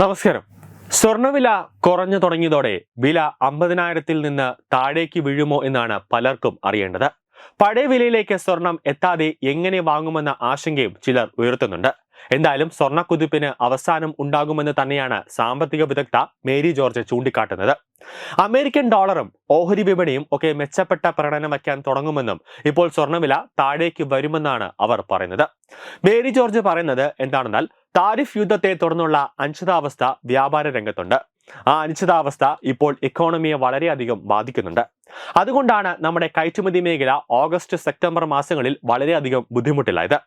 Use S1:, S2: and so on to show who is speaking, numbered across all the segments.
S1: നമസ്കാരം. സ്വർണവില കുറഞ്ഞു തുടങ്ങിയതോടെ വില അമ്പതിനായിരത്തിൽ നിന്ന് താഴേക്ക് വീഴുമോ എന്നാണ് പലർക്കും അറിയേണ്ടത്. പഴയ വിലയിലേക്ക് സ്വർണം എത്താതെ എങ്ങനെ വാങ്ങുമെന്ന ആശങ്കയും ചിലർ ഉയർത്തുന്നുണ്ട്. എന്തായാലും സ്വർണക്കുതിപ്പിന് അവസാനം ഉണ്ടാകുമെന്ന് തന്നെയാണ് സാമ്പത്തിക വിദഗ്ധ മേരി ജോർജ് ചൂണ്ടിക്കാട്ടുന്നത്. അമേരിക്കൻ ഡോളറും ഓഹരി വിപണിയും ഒക്കെ മെച്ചപ്പെട്ട പ്രകടനം വയ്ക്കാൻ തുടങ്ങുമെന്നും ഇപ്പോൾ സ്വർണവില താഴേക്ക് വരുമെന്നാണ് അവർ പറയുന്നത്. മേരി ജോർജ് പറയുന്നത് എന്താണെന്നാൽ താരിഫ് യുദ്ധത്തെ തുടർന്നുള്ള അനിശ്ചിതാവസ്ഥ വ്യാപാര രംഗത്തുണ്ട്. ആ അനിശ്ചിതാവസ്ഥ ഇപ്പോൾ ഇക്കോണമിയെ വളരെയധികം ബാധിക്കുന്നുണ്ട്. അതുകൊണ്ടാണ് നമ്മുടെ കയറ്റുമതി മേഖല ഓഗസ്റ്റ് സെപ്റ്റംബർ മാസങ്ങളിൽ വളരെയധികം ബുദ്ധിമുട്ടിലായത്.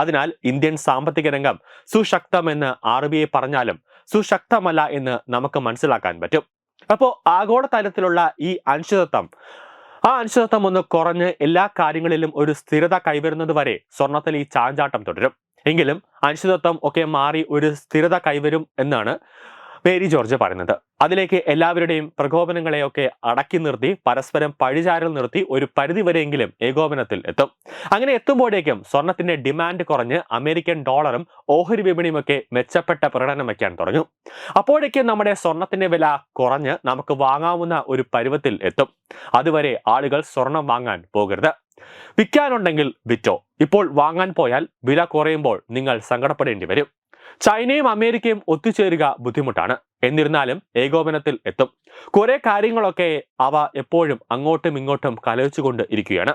S1: അതിനാൽ ഇന്ത്യൻ സാമ്പത്തിക രംഗം സുശക്തമെന്ന് ആർ ബി ഐ പറഞ്ഞാലും സുശക്തമല്ല എന്ന് നമുക്ക് മനസ്സിലാക്കാൻ പറ്റും. അപ്പോൾ ആഗോളതലത്തിലുള്ള ഈ അനിശ്ചിതത്വം ആ അനിശ്ചിതത്വം ഒന്ന് കുറഞ്ഞ് എല്ലാ കാര്യങ്ങളിലും ഒരു സ്ഥിരത കൈവരുന്നത് വരെ സ്വർണത്തിൽ ഈ ചാഞ്ചാട്ടം തുടരും. എങ്കിലും അനിശ്ചിതത്വം ഒക്കെ മാറി ഒരു സ്ഥിരത കൈവരും എന്നാണ് മേരി ജോർജ് പറയുന്നത്. അതിലേക്ക് എല്ലാവരുടെയും പ്രകോപനങ്ങളെയൊക്കെ അടക്കി നിർത്തി പരസ്പരം പഴിചാരൽ നിർത്തി ഒരു പരിധിവരെയെങ്കിലും ഏകോപനത്തിൽ എത്തും. അങ്ങനെ എത്തുമ്പോഴേക്കും സ്വർണത്തിന്റെ ഡിമാൻഡ് കുറഞ്ഞ് അമേരിക്കൻ ഡോളറും ഓഹരി വിപണിയുമൊക്കെ മെച്ചപ്പെട്ട പ്രകടനം വയ്ക്കാൻ തുടങ്ങും. അപ്പോഴേക്കും നമ്മുടെ സ്വർണത്തിന്റെ വില കുറഞ്ഞ് നമുക്ക് വാങ്ങാവുന്ന ഒരു പരുവത്തിൽ എത്തും. അതുവരെ ആളുകൾ സ്വർണം വാങ്ങാൻ പോകരുത്. വിൽക്കാനുണ്ടെങ്കിൽ വിറ്റോ. ഇപ്പോൾ വാങ്ങാൻ പോയാൽ വില കുറയുമ്പോൾ നിങ്ങൾ സങ്കടപ്പെടേണ്ടി വരും. ചൈനയും അമേരിക്കയും ഒത്തുചേരുക ബുദ്ധിമുട്ടാണ്. എന്നിരുന്നാലും ഏകോപനത്തിൽ എത്തും. കുറെ കാര്യങ്ങളൊക്കെ അവ എപ്പോഴും അങ്ങോട്ടും ഇങ്ങോട്ടും കലഹിച്ചുകൊണ്ട് ഇരിക്കുകയാണ്.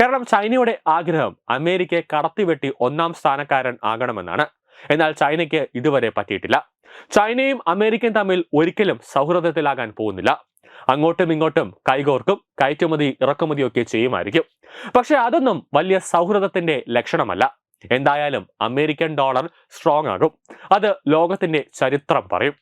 S1: കാരണം ചൈനയുടെ ആഗ്രഹം അമേരിക്കയെ കടത്തിവെട്ടി ഒന്നാം സ്ഥാനക്കാരൻ ആകണമെന്നാണ്. എന്നാൽ ചൈനയ്ക്ക് ഇതുവരെ പറ്റിയിട്ടില്ല. ചൈനയും അമേരിക്കയും തമ്മിൽ ഒരിക്കലും സൗഹൃദത്തിലാകാൻ പോകുന്നില്ല. അങ്ങോട്ടും ഇങ്ങോട്ടും കൈകോർക്കും കയറ്റുമതി ഇറക്കുമതിയൊക്കെ ചെയ്യുമായിരിക്കും. പക്ഷെ അതൊന്നും വലിയ സൗഹൃദത്തിന്റെ ലക്ഷണമല്ല. എന്തായാലും അമേരിക്കൻ ഡോളർ സ്ട്രോങ് ആകും. അത് ലോകത്തിന്റെ ചരിത്രം പറയും.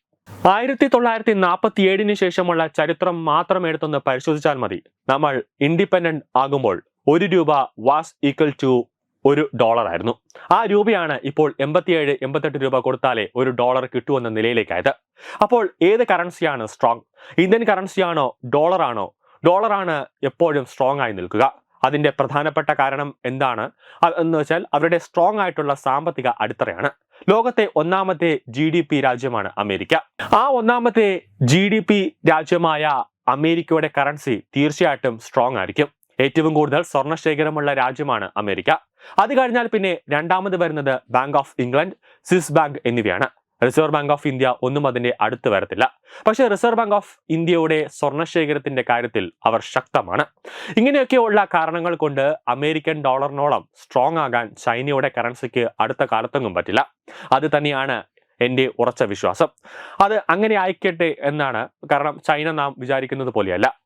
S1: ആയിരത്തി തൊള്ളായിരത്തി നാൽപ്പത്തി ഏഴിന് ശേഷമുള്ള ചരിത്രം മാത്രം എടുത്തൊന്ന് പരിശോധിച്ചാൽ മതി. നമ്മൾ ഇൻഡിപെൻഡന്റ് ആകുമ്പോൾ ഒരു രൂപ വാസ് ഈക്വൽ ടു ഒരു ഡോളർ ആയിരുന്നു. ആ രൂപയാണ് ഇപ്പോൾ എൺപത്തിയേഴ് എൺപത്തെട്ട് രൂപ കൊടുത്താലേ ഒരു ഡോളർ കിട്ടുമെന്ന നിലയിലേക്കായത്. അപ്പോൾ ഏത് കറൻസിയാണ് സ്ട്രോങ് ഇന്ത്യൻ കറൻസിയാണോ ഡോളറാണോ ഡോളറാണ് എപ്പോഴും സ്ട്രോങ് ആയി നിൽക്കുക. അതിന്റെ പ്രധാനപ്പെട്ട കാരണം എന്താണ്? എന്ന് വെച്ചാൽ അവരുടെ സ്ട്രോങ് ആയിട്ടുള്ള സാമ്പത്തിക അടിത്തറയാണ്. ലോകത്തെ ഒന്നാമത്തെ ജി ഡി പി രാജ്യമാണ് അമേരിക്ക. ആ ഒന്നാമത്തെ ജി ഡി പി രാജ്യമായ അമേരിക്കയുടെ കറൻസി തീർച്ചയായിട്ടും സ്ട്രോങ് ആയിരിക്കും. ഏറ്റവും കൂടുതൽ സ്വർണശേഖരമുള്ള രാജ്യമാണ് അമേരിക്ക. അത് കഴിഞ്ഞാൽ പിന്നെ രണ്ടാമത് വരുന്നത് bank of England Swiss bank എന്നിവയാണ്. റിസർവ് ബാങ്ക് ഓഫ് ഇന്ത്യ ഒന്നും അതിന്റെ അടുത്ത് വരത്തില്ല. പക്ഷേ റിസർവ് ബാങ്ക് ഓഫ് ഇന്ത്യയുടെ സ്വർണശേഖരത്തിന്റെ കാര്യത്തിൽ അവർ ശക്തമാണ്. ഇങ്ങനെയൊക്കെയുള്ള കാരണങ്ങൾ കൊണ്ട് അമേരിക്കൻ ഡോളറിനോളം സ്ട്രോങ് ആകാൻ ചൈനയുടെ കറൻസിക്ക് അടുത്ത കാലത്തൊന്നും പറ്റില്ല. അത് തന്നെയാണ് എന്റെ ഉറച്ച വിശ്വാസം. അത് അങ്ങനെ ആയിക്കട്ടെ എന്നാണ് കാരണം ചൈന നാം വിചാരിക്കുന്നത് പോലെയല്ല.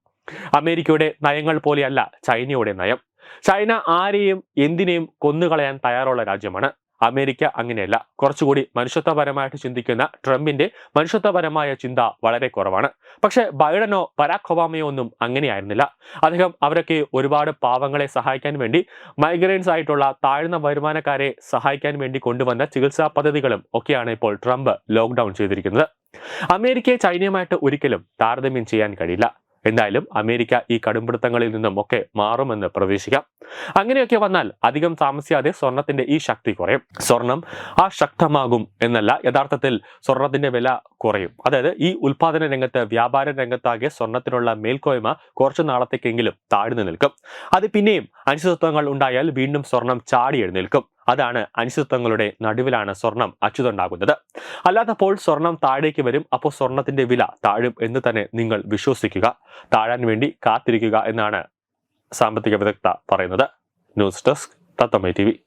S1: അമേരിക്കയുടെ നയങ്ങൾ പോലെയല്ല ചൈനയുടെ നയം. ചൈന ആരെയും എന്തിനേയും കൊന്നുകളയാൻ തയ്യാറുള്ള രാജ്യമാണ്. അമേരിക്ക അങ്ങനെയല്ല. കുറച്ചുകൂടി മനുഷ്യത്വപരമായിട്ട് ചിന്തിക്കുന്ന ട്രംപിന്റെ മനുഷ്യത്വപരമായ ചിന്ത വളരെ കുറവാണ്. പക്ഷെ ബൈഡനോ ബരാക് ഒബാമയോ ഒന്നും അങ്ങനെയായിരുന്നില്ല. അദ്ദേഹം അവരൊക്കെ ഒരുപാട് പാവങ്ങളെ സഹായിക്കാൻ വേണ്ടി മൈഗ്രൈൻസ് ആയിട്ടുള്ള താഴ്ന്ന വരുമാനക്കാരെ സഹായിക്കാൻ വേണ്ടി കൊണ്ടുവന്ന ചികിത്സാ പദ്ധതികളും ഒക്കെയാണ് ഇപ്പോൾ ട്രംപ് ലോക്ക്ഡൌൺ ചെയ്തിരിക്കുന്നത്. അമേരിക്കയെ ചൈനയുമായിട്ട് ഒരിക്കലും താരതമ്യം ചെയ്യാൻ കഴിയില്ല. എന്തായാലും അമേരിക്ക ഈ കടുംപിടുത്തങ്ങളിൽ നിന്നും ഒക്കെ മാറുമെന്ന് പ്രതീക്ഷിക്കാം. അങ്ങനെയൊക്കെ വന്നാൽ അധികം താമസിയാതെ സ്വർണത്തിന്റെ ഈ ശക്തി കുറയും. സ്വർണം ആ ശക്തമാകും എന്നല്ല യഥാർത്ഥത്തിൽ സ്വർണത്തിന്റെ വില കുറയും. അതായത് ഈ ഉൽപാദന രംഗത്ത് വ്യാപാര രംഗത്താകെ സ്വർണത്തിനുള്ള മേൽക്കോയ്മ കുറച്ചു നാളത്തേക്കെങ്കിലും താഴ്ന്നു നിൽക്കും. അത് പിന്നെയും അനിശ്ചിതത്വങ്ങൾ ഉണ്ടായാൽ വീണ്ടും സ്വർണം ചാടി എഴുന്നേൽക്കും. അതാണ് അനിശ്ചിതത്വങ്ങളുടെ നടുവിലാണ് സ്വർണം അച്യുതണ്ടാകുന്നത് അല്ലാത്തപ്പോൾ സ്വർണം താഴേക്ക് വരും അപ്പോൾ സ്വർണത്തിന്റെ വില താഴും എന്ന് തന്നെ നിങ്ങൾ വിശ്വസിക്കുക. താഴാൻ വേണ്ടി കാത്തിരിക്കുക എന്നാണ് സാമ്പത്തിക വിദഗ്ധ പറയുന്നത്. ന്യൂസ് ഡെസ്ക് തത്തമ്മ ടി